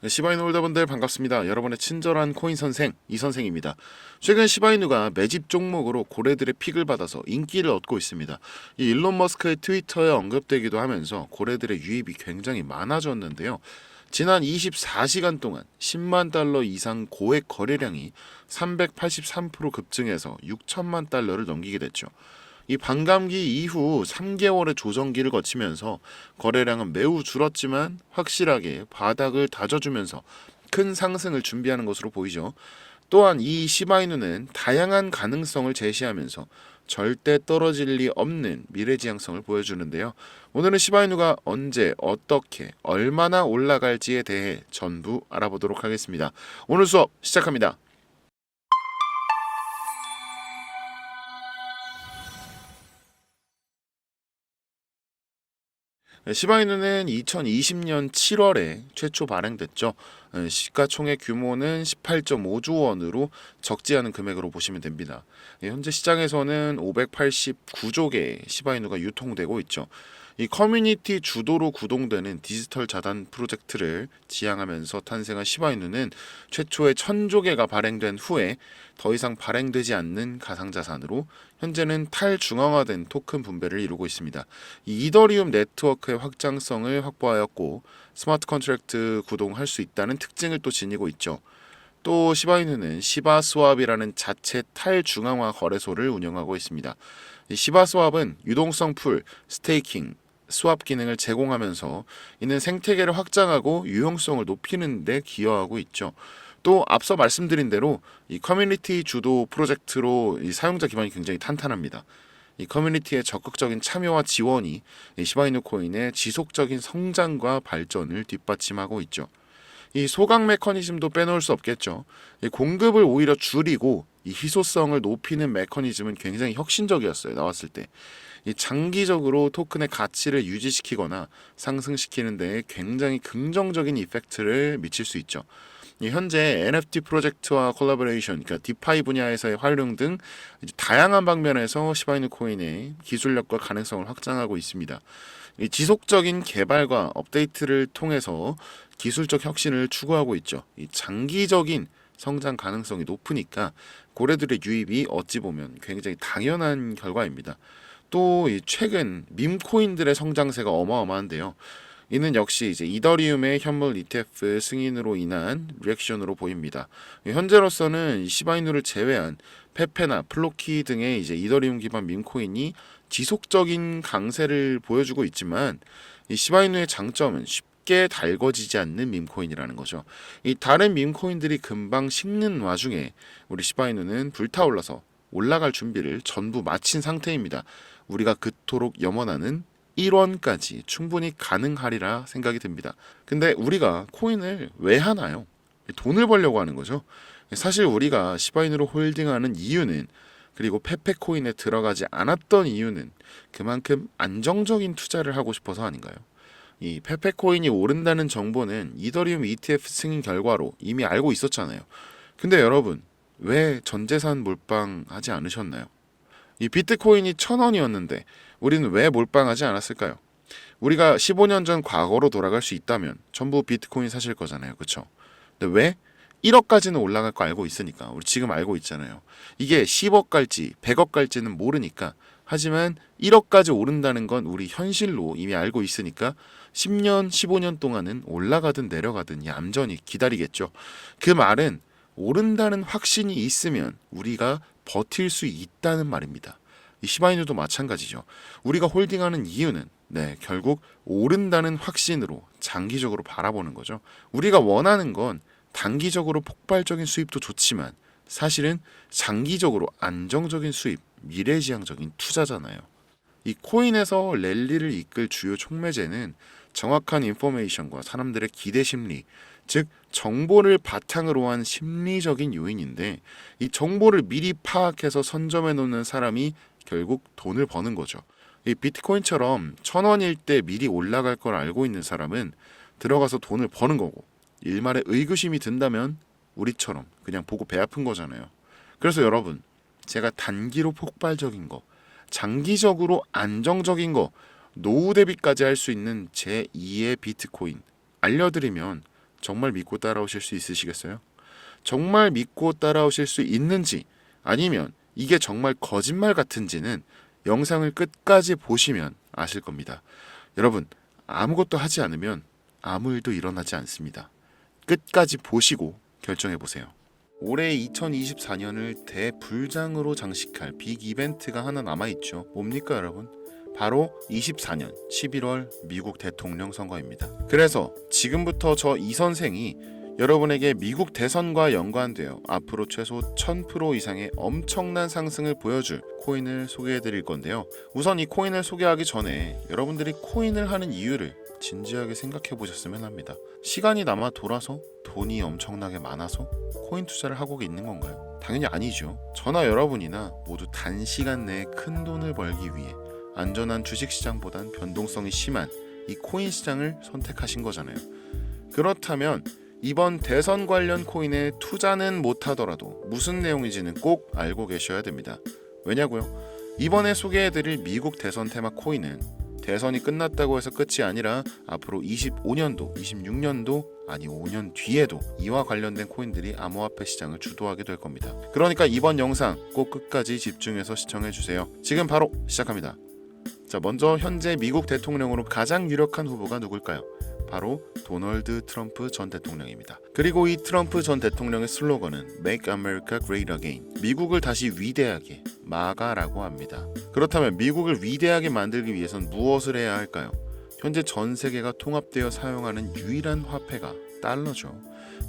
네, 시바이누 홀더분들 반갑습니다. 여러분의 친절한 코인 선생 이 선생입니다. 최근 시바이누가 매집 종목으로 고래들의 픽을 받아서 인기를 얻고 있습니다. 이 일론 머스크의 트위터에 언급되기도 하면서 고래들의 유입이 굉장히 많아졌는데요. 지난 24시간 동안 10만 달러 이상 고액 거래량이 383% 급증해서 6천만 달러를 넘기게 됐죠. 이 반감기 이후 3개월의 조정기를 거치면서 거래량은 매우 줄었지만 확실하게 바닥을 다져주면서 큰 상승을 준비하는 것으로 보이죠. 또한 이 시바이누는 다양한 가능성을 제시하면서 절대 떨어질 리 없는 미래지향성을 보여주는데요. 오늘은 시바이누가 언제, 어떻게, 얼마나 올라갈지에 대해 전부 알아보도록 하겠습니다. 오늘 수업 시작합니다. 시바이누는 2020년 7월에 최초 발행됐죠. 어, 시가총액 규모는 18.5조 원으로 적지 않은 금액으로 보시면 됩니다. 예, 현재 시장에서는 589조 개의 시바이누가 유통되고 있죠. 이 커뮤니티 주도로 구동되는 디지털 자산 프로젝트를 지향하면서 탄생한 시바이누는 최초의 천조 개가 발행된 후에 더 이상 발행되지 않는 가상자산으로 현재는 탈중앙화된 토큰 분배를 이루고 있습니다. 이 이더리움 네트워크의 확장성을 확보하였고 스마트 컨트랙트 구동할 수 있다는 특징을 또 지니고 있죠. 또 시바이누는 시바 스왑이라는 자체 탈중앙화 거래소를 운영하고 있습니다. 이 시바 스왑은 유동성 풀, 스테이킹, 스왑 기능을 제공하면서 이는 생태계를 확장하고 유용성을 높이는 데 기여하고 있죠. 또 앞서 말씀드린 대로 이 커뮤니티 주도 프로젝트로 이 사용자 기반이 굉장히 탄탄합니다. 이 커뮤니티의 적극적인 참여와 지원이 이 시바이누 코인의 지속적인 성장과 발전을 뒷받침하고 있죠. 이 소각 메커니즘도 빼놓을 수 없겠죠. 이 공급을 오히려 줄이고 이 희소성을 높이는 메커니즘은 굉장히 혁신적이었어요. 나왔을 때. 이 장기적으로 토큰의 가치를 유지시키거나 상승시키는 데 굉장히 긍정적인 이펙트를 미칠 수 있죠. 이 현재 NFT 프로젝트와 콜라보레이션, 그러니까 디파이 분야에서의 활용 등 다양한 방면에서 시바이누 코인의 기술력과 가능성을 확장하고 있습니다. 이 지속적인 개발과 업데이트를 통해서 기술적 혁신을 추구하고 있죠. 이 장기적인 성장 가능성이 높으니까 고래들의 유입이 어찌 보면 굉장히 당연한 결과입니다. 또이 최근 밈 코인들의 성장세가 어마어마한데요. 이는 역시 이제 이더리움의 현물 ETF 승인으로 인한 리액션으로 보입니다. 현재로서는 이 시바이누를 제외한 페페나 플로키 등의 이제 이더리움 기반 밈코인이 지속적인 강세를 보여주고 있지만 이 시바이누의 장점은 쉽게 달궈지지 않는 밈코인이라는 거죠. 이 다른 밈코인들이 금방 식는 와중에 우리 시바이누는 불타올라서 올라갈 준비를 전부 마친 상태입니다. 우리가 그토록 염원하는 1원까지 충분히 가능하리라 생각이 듭니다. 근데 우리가 코인을 왜 하나요? 돈을 벌려고 하는 거죠. 사실 우리가 시바인으로 홀딩하는 이유는 그리고 페페코인에 들어가지 않았던 이유는 그만큼 안정적인 투자를 하고 싶어서 아닌가요? 이 페페코인이 오른다는 정보는 이더리움 ETF 승인 결과로 이미 알고 있었잖아요. 근데 여러분 왜 전재산 몰빵하지 않으셨나요? 이 비트코인이 천 원이었는데 우리는 왜 몰빵하지 않았을까요? 우리가 15년 전 과거로 돌아갈 수 있다면 전부 비트코인 사실 거잖아요. 그렇죠? 근데 왜 1억까지는 올라갈 거 알고 있으니까 우리 지금 알고 있잖아요. 이게 10억 갈지 100억 갈지는 모르니까 하지만 1억까지 오른다는 건 우리 현실로 이미 알고 있으니까 10년, 15년 동안은 올라가든 내려가든 얌전히 기다리겠죠. 그 말은 오른다는 확신이 있으면 우리가 버틸 수 있다는 말입니다. 이 시바이누도 마찬가지죠. 우리가 홀딩하는 이유는 네, 결국 오른다는 확신으로 장기적으로 바라보는 거죠. 우리가 원하는 건 단기적으로 폭발적인 수입도 좋지만 사실은 장기적으로 안정적인 수입, 미래지향적인 투자잖아요. 이 코인에서 랠리를 이끌 주요 촉매제는 정확한 인포메이션과 사람들의 기대 심리, 즉 정보를 바탕으로 한 심리적인 요인인데 이 정보를 미리 파악해서 선점해 놓는 사람이 결국 돈을 버는 거죠. 이 비트코인처럼 천 원일 때 미리 올라갈 걸 알고 있는 사람은 들어가서 돈을 버는 거고 일말에 의구심이 든다면 우리처럼 그냥 보고 배 아픈 거잖아요. 그래서 여러분 제가 단기로 폭발적인 거, 장기적으로 안정적인 거, 노후 대비까지 할 수 있는 제 2의 비트코인 알려드리면 정말 믿고 따라오실 수 있으시겠어요? 정말 믿고 따라오실 수 있는지 아니면 이게 정말 거짓말 같은지는 영상을 끝까지 보시면 아실 겁니다. 여러분, 아무것도 하지 않으면 아무 일도 일어나지 않습니다. 끝까지 보시고 결정해 보세요. 올해 2024년을 대불장으로 장식할 빅 이벤트가 하나 남아 있죠. 뭡니까, 여러분? 바로 24년 11월 미국 대통령 선거입니다. 그래서 지금부터 저 이 선생이 여러분에게 미국 대선과 연관되어 앞으로 최소 1000% 이상의 엄청난 상승을 보여줄 코인을 소개해 드릴 건데요. 우선 이 코인을 소개하기 전에 여러분들이 코인을 하는 이유를 진지하게 생각해 보셨으면 합니다. 시간이 남아 돌아서 돈이 엄청나게 많아서 코인 투자를 하고 있는 건가요? 당연히 아니죠. 저나 여러분이나 모두 단시간 내에 큰 돈을 벌기 위해 안전한 주식 시장보단 변동성이 심한 이 코인 시장을 선택하신 거잖아요. 그렇다면 이번 대선 관련 코인에 투자는 못하더라도 무슨 내용인지는 꼭 알고 계셔야 됩니다. 왜냐고요? 이번에 소개해드릴 미국 대선 테마 코인은 대선이 끝났다고 해서 끝이 아니라 앞으로 25년도, 26년도 아니 5년 뒤에도 이와 관련된 코인들이 암호화폐 시장을 주도하게 될 겁니다. 그러니까 이번 영상 꼭 끝까지 집중해서 시청해 주세요. 지금 바로 시작합니다. 자, 먼저 현재 미국 대통령으로 가장 유력한 후보가 누굴까요? 바로 도널드 트럼프 전 대통령입니다. 그리고 이 트럼프 전 대통령의 슬로건은 Make America Great Again. 미국을 다시 위대하게 마가라고 합니다. 그렇다면 미국을 위대하게 만들기 위해선 무엇을 해야 할까요? 현재 전 세계가 통합되어 사용하는 유일한 화폐가 달러죠.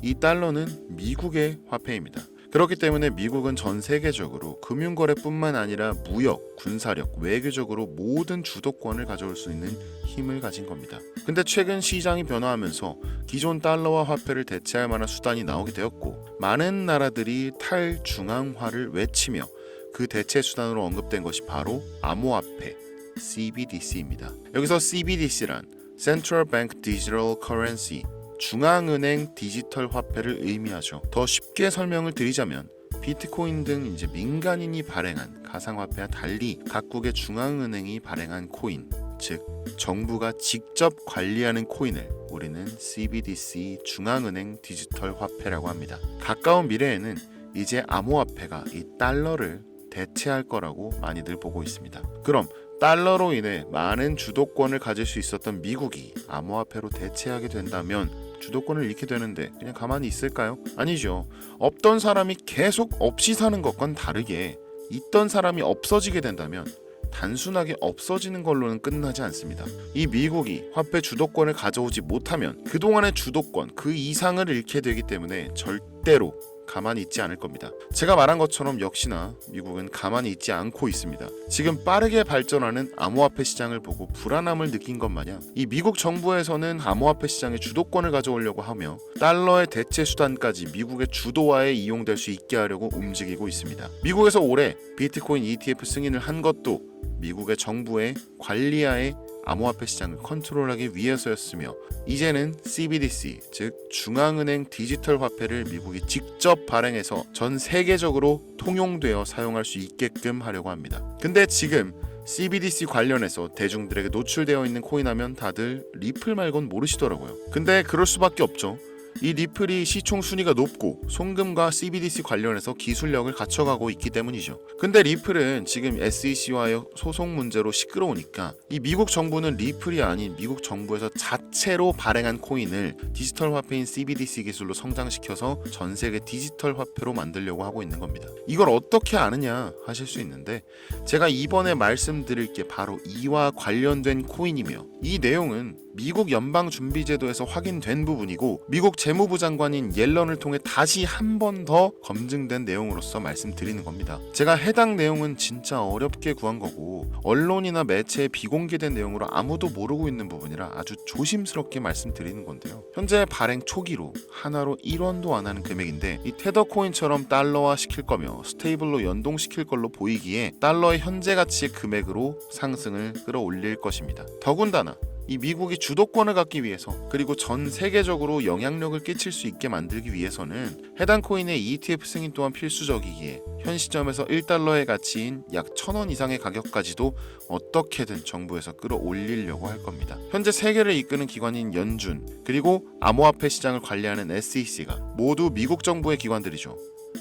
이 달러는 미국의 화폐입니다. 그렇기 때문에 미국은 전 세계적으로 금융거래뿐만 아니라 무역, 군사력, 외교적으로 모든 주도권을 가져올 수 있는 힘을 가진 겁니다. 근데 최근 시장이 변화하면서 기존 달러와 화폐를 대체할 만한 수단이 나오게 되었고 많은 나라들이 탈중앙화를 외치며 그 대체 수단으로 언급된 것이 바로 암호화폐 CBDC입니다. 여기서 CBDC란 Central Bank Digital Currency 중앙은행 디지털 화폐를 의미하죠. 더 쉽게 설명을 드리자면 비트코인 등 이제 민간인이 발행한 가상화폐와 달리 각국의 중앙은행이 발행한 코인, 즉 정부가 직접 관리하는 코인을 우리는 CBDC 중앙은행 디지털 화폐라고 합니다. 가까운 미래에는 이제 암호화폐가 이 달러를 대체할 거라고 많이들 보고 있습니다. 그럼 달러로 인해 많은 주도권을 가질 수 있었던 미국이 암호화폐로 대체하게 된다면 주도권을 잃게 되는데 그냥 가만히 있을까요? 아니죠. 없던 사람이 계속 없이 사는 것과는 다르게 있던 사람이 없어지게 된다면 단순하게 없어지는 걸로는 끝나지 않습니다. 이 미국이 화폐 주도권을 가져오지 못하면 그동안의 주도권 그 이상을 잃게 되기 때문에 절대로 가만히 있지 않을 겁니다. 제가 말한 것처럼 역시나 미국은 가만히 있지 않고 있습니다. 지금 빠르게 발전하는 암호화폐 시장을 보고 불안함을 느낀 것 마냥 이 미국 정부에서는 암호화폐 시장의 주도권을 가져오려고 하며 달러의 대체 수단까지 미국의 주도화에 이용될 수 있게 하려고 움직이고 있습니다. 미국에서 올해 비트코인 ETF 승인을 한 것도 미국의 정부의 관리하에 암호화폐 시장을 컨트롤하기 위해서였으며 이제는 CBDC 즉 중앙은행 디지털 화폐를 미국이 직접 발행해서 전 세계적으로 통용되어 사용할 수 있게끔 하려고 합니다. 근데 지금 CBDC 관련해서 대중들에게 노출되어 있는 코인 하면 다들 리플 말곤 모르시더라고요. 근데 그럴 수밖에 없죠. 이 리플이 시총 순위가 높고 송금과 CBDC 관련해서 기술력을 갖춰가고 있기 때문이죠. 근데 리플은 지금 SEC와의 소송 문제로 시끄러우니까 이 미국 정부는 리플이 아닌 미국 정부에서 자체로 발행한 코인을 디지털 화폐인 CBDC 기술로 성장시켜서 전 세계 디지털 화폐로 만들려고 하고 있는 겁니다. 이걸 어떻게 아느냐 하실 수 있는데 제가 이번에 말씀드릴 게 바로 이와 관련된 코인이며 이 내용은 미국 연방준비제도에서 확인된 부분이고 미국 재무부 장관인 옐런을 통해 다시 한 번 더 검증된 내용으로서 말씀드리는 겁니다. 제가 해당 내용은 진짜 어렵게 구한 거고 언론이나 매체에 비공개된 내용으로 아무도 모르고 있는 부분이라 아주 조심스럽게 말씀드리는 건데요. 현재 발행 초기로 하나로 1원도 안 하는 금액인데 이 테더 코인처럼 달러화 시킬 거며 스테이블로 연동시킬 걸로 보이기에 달러의 현재 가치의 금액으로 상승을 끌어올릴 것입니다. 더군다나 이 미국이 주도권을 갖기 위해서 그리고 전 세계적으로 영향력을 끼칠 수 있게 만들기 위해서는 해당 코인의 ETF 승인 또한 필수적이기에 현 시점에서 1달러의 가치인 약 1000원 이상의 가격까지도 어떻게든 정부에서 끌어올리려고 할 겁니다. 현재 세계를 이끄는 기관인 연준 그리고 암호화폐 시장을 관리하는 SEC가 모두 미국 정부의 기관들이죠.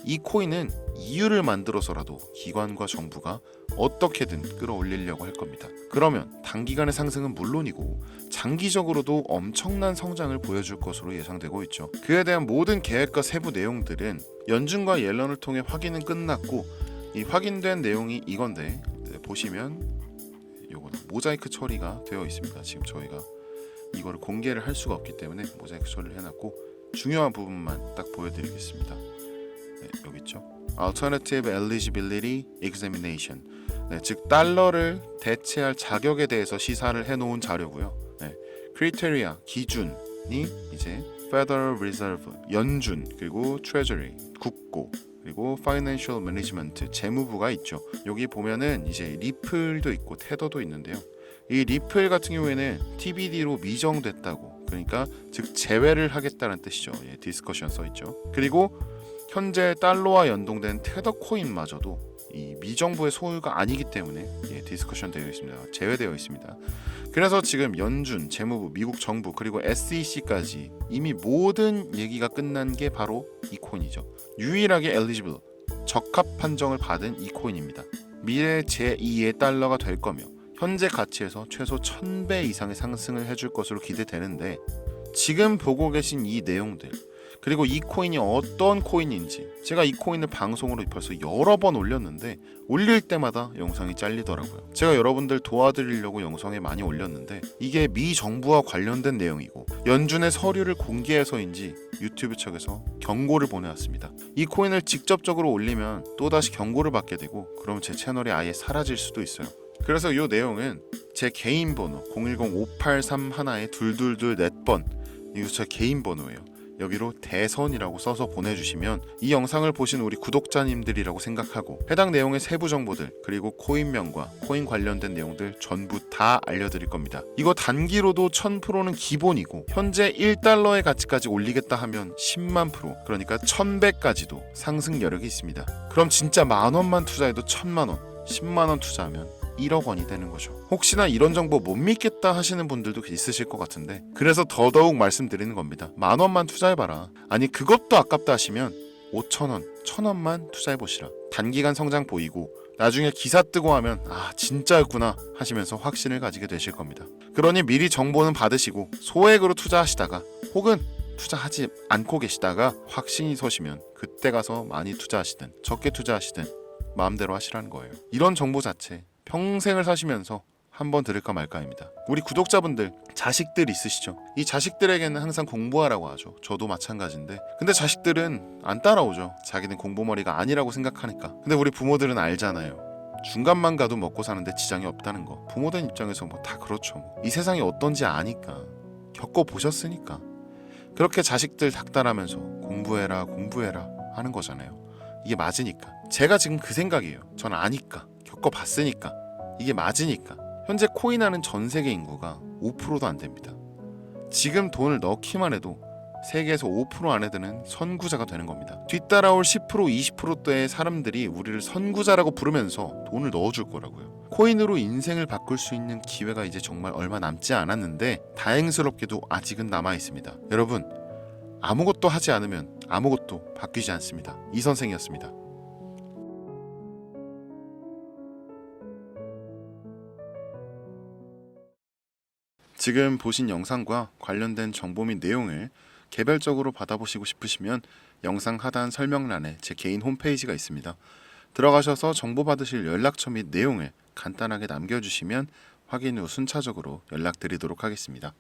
이 코인은 이유를 만들어서라도 기관과 정부가 어떻게든 끌어올리려고 할 겁니다. 그러면 단기간의 상승은 물론이고 장기적으로도 엄청난 성장을 보여줄 것으로 예상되고 있죠. 그에 대한 모든 계획과 세부 내용들은 연준과 옐런을 통해 확인은 끝났고 이 확인된 내용이 이건데 네, 보시면 요거는 모자이크 처리가 되어 있습니다. 지금 저희가 이거를 공개를 할 수가 없기 때문에 모자이크 처리를 해놨고 중요한 부분만 딱 보여드리겠습니다. 네, 여기 있죠. Alternative Eligibility Examination. 네, 즉 달러를 대체할 자격에 대해서 시사를 해놓은 자료고요. 네, Criteria 기준이 이제 Federal Reserve 연준 그리고 Treasury 국고 그리고 Financial Management 재무부가 있죠. 여기 보면은 이제 리플도 있고 테더도 있는데요. 이 리플 같은 경우에는 TBD로 미정됐다고 그러니까 즉 제외를 하겠다는 뜻이죠. 예, 디스커션 써 있죠. 그리고 현재 달러와 연동된 테더 코인마저도 이 미정부의 소유가 아니기 때문에 예, 디스커션 되어 있습니다. 제외되어 있습니다. 그래서 지금 연준, 재무부, 미국 정부 그리고 SEC까지 이미 모든 얘기가 끝난 게 바로 이 코인이죠. 유일하게 eligible 적합 판정을 받은 이 코인입니다. 미래 제2의 달러가 될 거며 현재 가치에서 최소 1000배 이상의 상승을 해줄 것으로 기대되는데 지금 보고 계신 이 내용들 그리고 이 코인이 어떤 코인인지 제가 이 코인을 방송으로 벌써 여러 번 올렸는데 올릴 때마다 영상이 잘리더라고요. 제가 여러분들 도와드리려고 영상에 많이 올렸는데 이게 미 정부와 관련된 내용이고 연준의 서류를 공개해서인지 유튜브 측에서 경고를 보내왔습니다. 이 코인을 직접적으로 올리면 또다시 경고를 받게 되고 그럼 제 채널이 아예 사라질 수도 있어요. 그래서 이 내용은 제 개인 번호 010-583 하나에 둘둘둘 넷번 이거 제 개인 번호예요. 여기로 대선이라고 써서 보내주시면 이 영상을 보신 우리 구독자님들이라고 생각하고 해당 내용의 세부 정보들 그리고 코인명과 코인 관련된 내용들 전부 다 알려드릴 겁니다. 이거 단기로도 1000%는 기본이고 현재 1달러의 가치까지 올리겠다 하면 10만 프로 그러니까 1000배까지도 상승 여력이 있습니다. 그럼 진짜 만 원만 투자해도 1000만 원, 10만 원 투자하면 1억 원이 되는 거죠. 혹시나 이런 정보 못 믿겠다 하시는 분들도 있으실 것 같은데 그래서 더더욱 말씀드리는 겁니다. 만 원만 투자해봐라. 아니 그것도 아깝다 하시면 5천 원, 천 원만 투자해보시라. 단기간 성장 보이고 나중에 기사 뜨고 하면 아 진짜였구나 하시면서 확신을 가지게 되실 겁니다. 그러니 미리 정보는 받으시고 소액으로 투자하시다가 혹은 투자하지 않고 계시다가 확신이 서시면 그때 가서 많이 투자하시든 적게 투자하시든 마음대로 하시라는 거예요. 이런 정보 자체 평생을 사시면서 한번 들을까 말까입니다. 우리 구독자분들 자식들 있으시죠? 이 자식들에게는 항상 공부하라고 하죠. 저도 마찬가지인데. 근데 자식들은 안 따라오죠. 자기는 공부머리가 아니라고 생각하니까. 근데 우리 부모들은 알잖아요. 중간만 가도 먹고 사는데 지장이 없다는 거. 부모된 입장에서 뭐 다 그렇죠. 뭐. 이 세상이 어떤지 아니까. 겪어 보셨으니까. 그렇게 자식들 닥달하면서 공부해라, 공부해라 하는 거잖아요. 이게 맞으니까. 제가 지금 그 생각이에요. 전 아니까. 겪어봤으니까. 이게 맞으니까. 현재 코인하는 전 세계 인구가 5%도 안 됩니다. 지금 돈을 넣기만 해도 세계에서 5% 안에 드는 선구자가 되는 겁니다. 뒤따라올 10% 20%대의 사람들이 우리를 선구자라고 부르면서 돈을 넣어줄 거라고요. 코인으로 인생을 바꿀 수 있는 기회가 이제 정말 얼마 남지 않았는데 다행스럽게도 아직은 남아 있습니다. 여러분 아무것도 하지 않으면 아무것도 바뀌지 않습니다. 이 선생이었습니다. 지금 보신 영상과 관련된 정보 및 내용을 개별적으로 받아보시고 싶으시면 영상 하단 설명란에 제 개인 홈페이지가 있습니다. 들어가셔서 정보 받으실 연락처 및 내용을 간단하게 남겨주시면 확인 후 순차적으로 연락드리도록 하겠습니다.